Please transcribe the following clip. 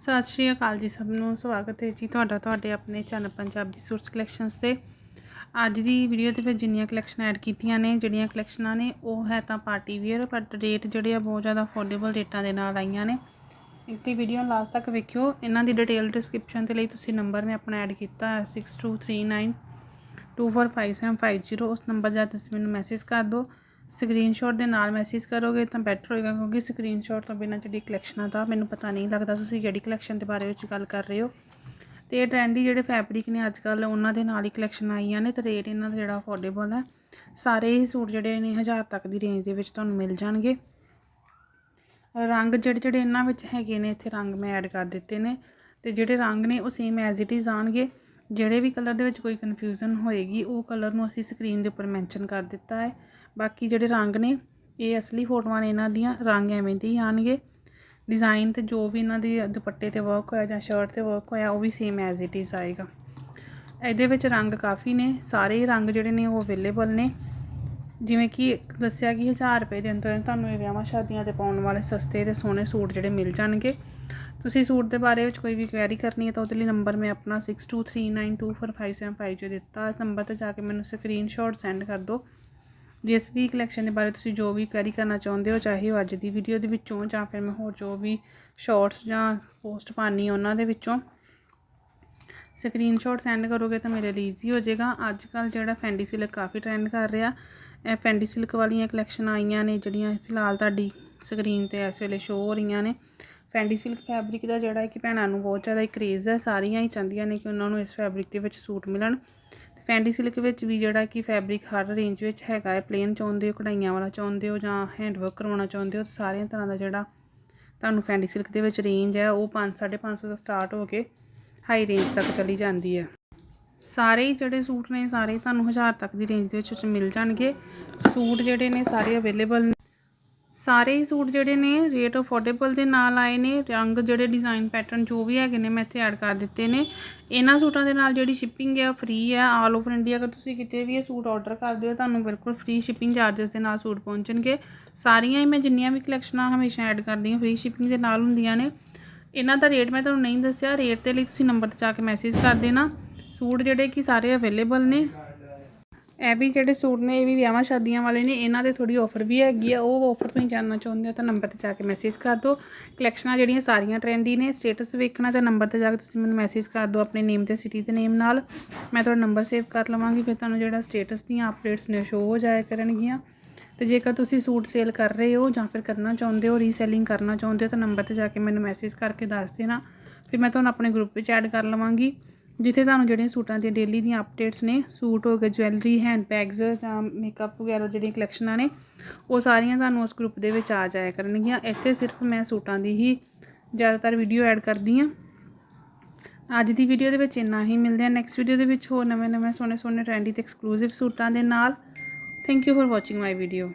ਸਤਿ ਸ਼੍ਰੀ ਅਕਾਲ ਜੀ ਸਭ ਨੂੰ, ਸਵਾਗਤ ਹੈ ਜੀ ਤੁਹਾਡਾ, ਤੁਹਾਡੇ ਆਪਣੇ ਚੈਨਲ ਪੰਜਾਬੀ ਸੂਟਸ ਕਲੈਕਸ਼ਨਸ ਤੇ। ਅੱਜ ਦੀ ਵੀਡੀਓ ਦੇ ਵਿੱਚ ਜਿੰਨੀਆਂ ਕਲੈਕਸ਼ਨ ਐਡ ਕੀਤੀਆਂ ਨੇ, ਜਿਹੜੀਆਂ ਕਲੈਕਸ਼ਨਾਂ ਨੇ, ਉਹ ਹੈ ਤਾਂ ਪਾਰਟੀ ਵੇਅਰ ਬਟ ਰੇਟ ਜਿਹੜੇ ਆ ਬਹੁਤ ਜ਼ਿਆਦਾ ਅਫੋਰਡੇਬਲ ਰੇਟਾਂ ਦੇ ਨਾਲ ਆਈਆਂ ਨੇ। ਇਸ ਦੀ ਵੀਡੀਓ ਲਾਸਟ ਤੱਕ ਵੇਖਿਓ। ਇਹਨਾਂ ਦੀ ਡਿਟੇਲ ਡਿਸਕ੍ਰਿਪਸ਼ਨ ਦੇ ਲਈ ਤੁਸੀਂ ਨੰਬਰ ਮੈਂ ਆਪਣਾ ਐਡ ਕੀਤਾ ਹੈ 6239 245750 ਉਸ ਨੰਬਰ ਜਾ ਤੁਸੀਂ ਮੈਨੂੰ ਮੈਸੇਜ ਕਰ ਦਿਓ। ਸਕਰੀਨਸ਼ਾਟ ਦੇ ਨਾਲ ਮੈਸੇਜ ਕਰੋਗੇ ਤਾਂ ਬੈਟਰ ਹੋਏਗਾ ਕਿਉਂਕਿ ਸਕਰੀਨਸ਼ਾਟ ਤੋਂ ਬਿਨਾਂ ਜਿਹੜੀ ਕਲੈਕਸ਼ਨਾਂ ਦਾ ਮੈਨੂੰ ਪਤਾ ਨਹੀਂ ਲੱਗਦਾ ਤੁਸੀਂ ਜਿਹੜੀ ਕਲੈਕਸ਼ਨ ਦੇ ਬਾਰੇ ਵਿੱਚ ਗੱਲ ਕਰ ਰਹੇ ਹੋ। ਤੇ ਟ੍ਰੈਂਡੀ ਜਿਹੜੇ ਫੈਬਰਿਕ ਨੇ ਅੱਜ ਕੱਲ ਉਹਨਾਂ ਦੇ ਨਾਲ ਹੀ ਕਲੈਕਸ਼ਨ ਆਈਆਂ ਨੇ ਤੇ ਰੇਟ ਇਹਨਾਂ ਦਾ ਜਿਹੜਾ ਅਫੋਰਡੇਬਲ ਹੈ ਸਾਰੇ ਹੀ ਸੂਟ ਜਿਹੜੇ ਨੇ 1000 ਤੱਕ ਦੀ ਰੇਂਜ ਦੇ ਵਿੱਚ ਤੁਹਾਨੂੰ ਮਿਲ ਜਾਣਗੇ। ਰੰਗ ਜਿਹੜੇ ਜਿਹੜੇ ਇਹਨਾਂ ਵਿੱਚ ਹੈਗੇ ਨੇ, ਇੱਥੇ ਰੰਗ ਮੈਂ ਐਡ ਕਰ ਦਿੱਤੇ ਨੇ ਤੇ ਜਿਹੜੇ ਰੰਗ ਨੇ ਉਹ ਸੇਮ ਐਜ਼ ਇਟ ਇਜ਼ ਆਣਗੇ ਜਿਹੜੇ ਵੀ ਕਲਰ ਦੇ ਵਿੱਚ ਕੋਈ ਕਨਫਿਊਜ਼ਨ ਹੋਏਗੀ, ਉਹ ਕਲਰ ਨੂੰ ਅਸੀਂ ਸਕਰੀਨ ਦੇ ਉੱਪਰ ਮੈਂਸ਼ਨ ਕਰ ਦਿੱਤਾ ਹੈ। ਬਾਕੀ ਜਿਹੜੇ ਰੰਗ ਨੇ, ਇਹ ਅਸਲੀ ਫੋਟੋਆਂ ਨੇ ਇਹਨਾਂ ਦੀਆਂ, ਰੰਗ ਐਵੇਂ ਦੇ ਹੀ ਆਣਗੇ ਡਿਜ਼ਾਈਨ ਤੇ ਜੋ ਵੀ ਇਹਨਾਂ ਦੇ ਦੁਪੱਟੇ ਤੇ ਵਰਕ ਹੋਇਆ ਜਾਂ ਸ਼ਰਟ ਤੇ ਵਰਕ ਹੋਇਆ, ਉਹ ਵੀ ਸੇਮ ਐਜ਼ ਇਟ ਇਜ਼ ਆਏਗਾ। ਇਹਦੇ ਵਿੱਚ ਰੰਗ ਕਾਫੀ ਨੇ, ਸਾਰੇ ਰੰਗ ਜਿਹੜੇ ਨੇ ਉਹ ਅਵੇਲੇਬਲ ਨੇ। ਜਿਵੇਂ ਕਿ ਦੱਸਿਆ ਕਿ 1000 ਰੁਪਏ ਦੇ ਅੰਦਰ ਤੁਹਾਨੂੰ ਇਹ ਵਿਆਹਾਂ ਸ਼ਾਦੀਆਂ ਤੇ ਪਾਉਣ ਵਾਲੇ ਸਸਤੇ ਤੇ ਸੋਹਣੇ ਸੂਟ ਜਿਹੜੇ ਮਿਲ ਜਾਣਗੇ। ਤੁਸੀਂ ਸੂਟ ਦੇ ਬਾਰੇ ਵਿੱਚ ਕੋਈ ਵੀ ਕੁਐਰੀ ਕਰਨੀ ਹੈ ਤਾਂ ਉਹਦੇ ਲਈ ਨੰਬਰ ਮੈਂ ਆਪਣਾ 6239245750 ਜੋ ਦਿੱਤਾ, ਇਸ ਨੰਬਰ ਤੇ ਜਾ ਕੇ ਮੈਨੂੰ ਸਕਰੀਨਸ਼ਾਟ ਸੈਂਡ ਕਰ ਦਿਓ। ਜਿਸ ਵੀ ਕਲੈਕਸ਼ਨ ਦੇ ਬਾਰੇ ਤੁਸੀਂ ਜੋ ਵੀ ਕੁਐਰੀ ਕਰਨਾ ਚਾਹੁੰਦੇ ਹੋ, ਚਾਹੇ ਉਹ ਅੱਜ ਦੀ ਵੀਡੀਓ ਦੇ ਵਿੱਚੋਂ ਜਾਂ ਫਿਰ ਮੈਂ ਹੋਰ ਜੋ ਵੀ ਸ਼ਾਰਟਸ ਜਾਂ ਪੋਸਟ ਪਾਣੀ ਉਹਨਾਂ ਦੇ ਵਿੱਚੋਂ ਸਕਰੀਨਸ਼ਾਟ ਸੈਂਡ ਕਰੋਗੇ ਤਾਂ ਮੇਰੇ ਲਈ ਈਜ਼ੀ ਹੋ ਜਾਏਗਾ। ਅੱਜ ਕੱਲ ਜਿਹੜਾ ਫੈਂਡੀ ਸਿਲਕ ਕਾਫੀ ਟ੍ਰੈਂਡ ਕਰ ਰਿਹਾ। ਇਹ ਫੈਂਡੀ ਸਿਲਕ ਵਾਲੀਆਂ ਕਲੈਕਸ਼ਨ ਆਈਆਂ ਨੇ, ਜਿਹੜੀਆਂ ਫਿਲਹਾਲ ਤੁਹਾਡੀ ਸਕਰੀਨ ਤੇ ਇਸ ਵੇਲੇ ਸ਼ੋ ਹੋ ਰਹੀਆਂ ਨੇ। ਫੈਂਡੀ ਸਿਲਕ ਫੈਬਰਿਕ ਦਾ ਜਿਹੜਾ ਹੈ ਕਿ ਭੈਣਾਂ ਨੂੰ ਬਹੁਤ ਜ਼ਿਆਦਾ ਕਰੇਜ਼ ਹੈ, ਸਾਰੀਆਂ ਹੀ ਚਾਹੁੰਦੀਆਂ ਨੇ ਕਿ ਉਹਨਾਂ ਨੂੰ ਇਸ ਫੈਬਰਿਕ ਦੇ ਵਿੱਚ ਸੂਟ ਮਿਲਣ। ਫੈਂਡੀ ਸਿਲਕ ਵਿੱਚ ਵੀ ਜਿਹੜਾ ਕਿ ਫੈਬਰਿਕ ਹਰ ਰੇਂਜ ਵਿੱਚ ਹੈਗਾ ਹੈ। ਪਲੇਨ ਚਾਹੁੰਦੇ ਹੋ, ਕਢਾਈਆਂ ਵਾਲਾ ਚਾਹੁੰਦੇ ਹੋ ਜਾਂ ਹੈਂਡ ਵਰਕ ਕਰਵਾਉਣਾ ਚਾਹੁੰਦੇ ਹੋ, ਸਾਰੀਆਂ ਤਰ੍ਹਾਂ ਦਾ ਜਿਹੜਾ ਤੁਹਾਨੂੰ ਫੈਂਡੀ ਸਿਲਕ ਦੇ ਵਿੱਚ ਰੇਂਜ ਹੈ, ਉਹ 5 550 ਤੋਂ ਸਟਾਰਟ ਹੋ ਕੇ ਹਾਈ ਰੇਂਜ ਤੱਕ ਚਲੀ ਜਾਂਦੀ ਹੈ। ਸਾਰੇ ਹੀ ਜਿਹੜੇ ਸੂਟ ਨੇ, ਸਾਰੇ ਤੁਹਾਨੂੰ 1000 ਤੱਕ ਦੀ ਰੇਂਜ ਦੇ ਵਿੱਚ ਮਿਲ ਜਾਣਗੇ। ਸੂਟ ਜਿਹੜੇ ਨੇ, ਸਾਰੇ ਅਵੇਲੇਬਲ ਨੇ। ਸਾਰੇ ਹੀ ਸੂਟ ਜਿਹੜੇ ਨੇ ਰੇਟ ਅਫੋਰਡੇਬਲ ਦੇ ਨਾਲ ਆਏ ਨੇ, ਰੰਗ ਜਿਹੜੇ ਡਿਜ਼ਾਈਨ ਪੈਟਰਨ ਜੋ ਵੀ ਹੈਗੇ ਨੇ ਮੈਂ ਇੱਥੇ ਐਡ ਕਰ ਦਿੱਤੇ ਨੇ। ਇਹਨਾਂ ਸੂਟਾਂ ਦੇ ਨਾਲ ਜਿਹੜੀ ਸ਼ਿਪਿੰਗ ਹੈ ਫ੍ਰੀ ਹੈ ਆਲ ਓਵਰ ਇੰਡੀਆ ਅਗਰ ਤੁਸੀਂ ਕਿਤੇ ਵੀ ਇਹ ਸੂਟ ਆਰਡਰ ਕਰਦੇ ਹੋ, ਤੁਹਾਨੂੰ ਬਿਲਕੁਲ ਫ੍ਰੀ ਸ਼ਿਪਿੰਗ ਚਾਰजेस ਦੇ ਨਾਲ ਸੂਟ ਪਹੁੰਚਣਗੇ। ਸਾਰੀਆਂ ਹੀ ਮੈਂ ਜਿੰਨੀਆਂ ਵੀ ਕਲੈਕਸ਼ਨਾਂ ਹਮੇਸ਼ਾ ਐਡ ਕਰਦੀ ਹਾਂ ਫ੍ਰੀ ਸ਼ਿਪਿੰਗ ਦੇ ਨਾਲ ਹੁੰਦੀਆਂ ਨੇ। ਇਹਨਾਂ ਦਾ ਰੇਟ ਮੈਂ ਤੁਹਾਨੂੰ ਨਹੀਂ ਦੱਸਿਆ ਰੇਟ ਦੇ ਲਈ ਤੁਸੀਂ ਨੰਬਰ ਤੇ ਜਾ ਕੇ ਮੈਸੇਜ ਕਰ ਦੇਣਾ। ਸੂਟ ਜਿਹੜੇ ਕਿ ਸਾਰੇ ਅਵੇਲੇਬਲ ਨੇ। ਇਹ ਵੀ ਜਿਹੜੇ ਸੂਟ ਨੇ, ਇਹ ਵੀ ਵਿਆਹਾਂ ਸ਼ਾਦੀਆਂ ਵਾਲੇ ਨੇ, ਇਹਨਾਂ ਦੇ ਥੋੜੀ ਆਫਰ ਵੀ ਹੈਗੀ ਆ, ਉਹ ਆਫਰ ਤੁਸੀਂ ਜਾਣਨਾ ਚਾਹੁੰਦੇ ਹੋ ਤਾਂ ਨੰਬਰ ਤੇ ਜਾ ਕੇ ਮੈਸੇਜ ਕਰ ਦਿਓ। ਕਲੈਕਸ਼ਨਾਂ ਜਿਹੜੀਆਂ ਸਾਰੀਆਂ ਟ੍ਰੈਂਡੀ ਨੇ ਸਟੇਟਸ ਵੇਖਣਾ ਤਾਂ ਨੰਬਰ ਤੇ ਜਾ ਕੇ ਤੁਸੀਂ ਮੈਨੂੰ ਮੈਸੇਜ ਕਰ ਦਿਓ ਆਪਣੇ ਨੇਮ ਤੇ ਸਿਟੀ ਦੇ ਨੇਮ ਨਾਲ। ਮੈਂ ਤੁਹਾਡਾ ਨੰਬਰ ਸੇਵ ਕਰ ਲਵਾਂਗੀ, ਫਿਰ ਤੁਹਾਨੂੰ ਜਿਹੜਾ ਸਟੇਟਸ ਦੀਆਂ ਅਪਡੇਟਸ ਨੇ ਸ਼ੋ ਹੋ ਜਾਇਆ ਕਰਨਗੀਆਂ। ਤੇ ਜੇਕਰ ਤੁਸੀਂ ਸੂਟ ਸੇਲ ਕਰ ਰਹੇ ਹੋ ਜਾਂ ਫਿਰ ਕਰਨਾ ਚਾਹੁੰਦੇ ਹੋ ਰੀਸੈਲਿੰਗ ਕਰਨਾ ਚਾਹੁੰਦੇ ਹੋ ਤਾਂ ਨੰਬਰ ਤੇ ਜਾ ਕੇ ਮੈਨੂੰ ਮੈਸੇਜ ਕਰਕੇ ਦੱਸ ਦੇਣਾ। ਫਿਰ ਮੈਂ ਤੁਹਾਨੂੰ ਆਪਣੇ ਗਰੁੱਪ ਵਿੱਚ ਐਡ ਕਰ ਲਵਾਂਗੀ। ਜਿੱਥੇ ਤੁਹਾਨੂੰ ਜਿਹੜੀਆਂ ਸੂਟਾਂ ਦੀਆਂ ਡੇਲੀ ਦੀਆਂ ਅਪਡੇਟਸ ਨੇ, ਸੂਟ ਹੋ ਗਏ ਜੁਐਲਰੀ ਹੈਂਡ ਬੈਗਸ ਜਾਂ ਮੇਕਅਪ ਵਗੈਰਾ ਜਿਹੜੀਆਂ ਕਲੈਕਸ਼ਨਾਂ ਨੇ, ਉਹ ਸਾਰੀਆਂ ਤੁਹਾਨੂੰ ਉਸ ਗਰੁੱਪ ਦੇ ਵਿੱਚ ਆ ਜਾਇਆ ਕਰਨਗੀਆਂ। ਇੱਥੇ ਸਿਰਫ ਮੈਂ ਸੂਟਾਂ ਦੀ ਹੀ ਜ਼ਿਆਦਾਤਰ ਵੀਡੀਓ ਐਡ ਕਰਦੀ ਹਾਂ। ਅੱਜ ਦੀ ਵੀਡੀਓ ਦੇ ਵਿੱਚ ਇੰਨਾ ਹੀ। ਮਿਲਦੇ ਆ ਨੈਕਸਟ ਵੀਡੀਓ ਦੇ ਵਿੱਚ ਹੋਰ ਨਵੇਂ ਨਵੇਂ ਸੋਹਣੇ ਸੋਹਣੇ ਟ੍ਰੈਂਡੀ ਤੇ ਐਕਸਕਲੂਸਿਵ ਸੂਟਾਂ ਦੇ ਨਾਲ। Thank you for watching my video